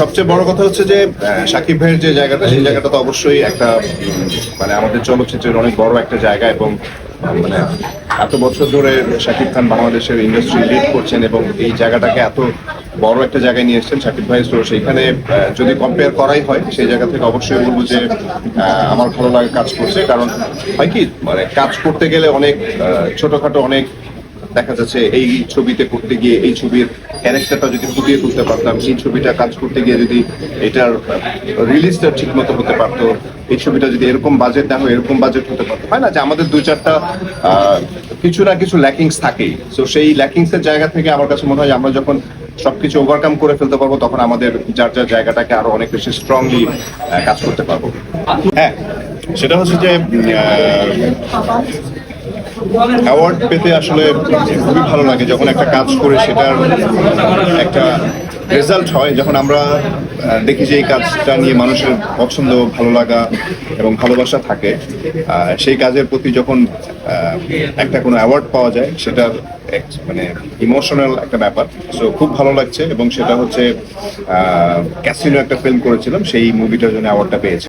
সবচেয়ে বড় কথা হচ্ছে যে সাকিব ভাইয়ের যে জায়গাটা, সেই জায়গাটা তো অবশ্যই একটা মানে আমাদের চলচ্চিত্রের অনেক বড় একটা জায়গা এবং মানে এত বছর ধরে শাকিব খান বাংলাদেশের ইন্ডাস্ট্রি লিড করছেন এবং এই জায়গাটাকে এত বড় একটা জায়গায় নিয়ে এসেছেন শাকিব ভাই। তো সেইখানে যদি কম্পেয়ার করাই হয়, সেই জায়গা থেকে অবশ্যই বলব যে আমার ভালো লাগে কাজ করছে। কারণ হয় কি মানে কাজ করতে গেলে অনেক ছোটখাটো অনেক দেখা যাচ্ছে এই ছবিতে করতে গিয়ে, এই ছবির ক্যারেক্টারটা যদি ফুটিয়ে তুলতে পারতাম এই ছবিটা কাজ করতে গিয়ে যদি এটার রিলিজটা ঠিক মতো হতে পারতো, এই ছবিটা যদি এরকম বাজেট হয় এরকম বাজেট হতে পারতো। হয় না যে আমাদের দুই চারটা কিছু না কিছু ল্যাকিংস থাকেই। তো সেই ল্যাকিংস এর জায়গা থেকে আমার কাছে মনে হয় আমরা যখন সবকিছু ওভারকাম করে ফেলতে পারব, তখন আমাদের যার যার জায়গাটাকে আরও অনেক বেশি স্ট্রংলি কাজ করতে পারব। হ্যাঁ? সেটা হচ্ছে যে অ্যাওয়ার্ড পেতে আসলে খুবই ভালো লাগে যখন একটা কাজ করে সেটার একটা রেজাল্ট হয়। যখন আমরা দেখি যে এই কাজটা নিয়ে মানুষের পছন্দ, ভালো লাগা এবং ভালোবাসা থাকে সেই কাজের প্রতি যখন একটা কোনো অ্যাওয়ার্ড পাওয়া যায়, সেটার মানে ইমোশনাল একটা ব্যাপার। সো খুব ভালো লাগছে এবং সেটা হচ্ছে ক্যাসিনো একটা ফিল্ম করেছিলাম, সেই মুভিটার জন্য অ্যাওয়ার্ডটা পেয়েছে।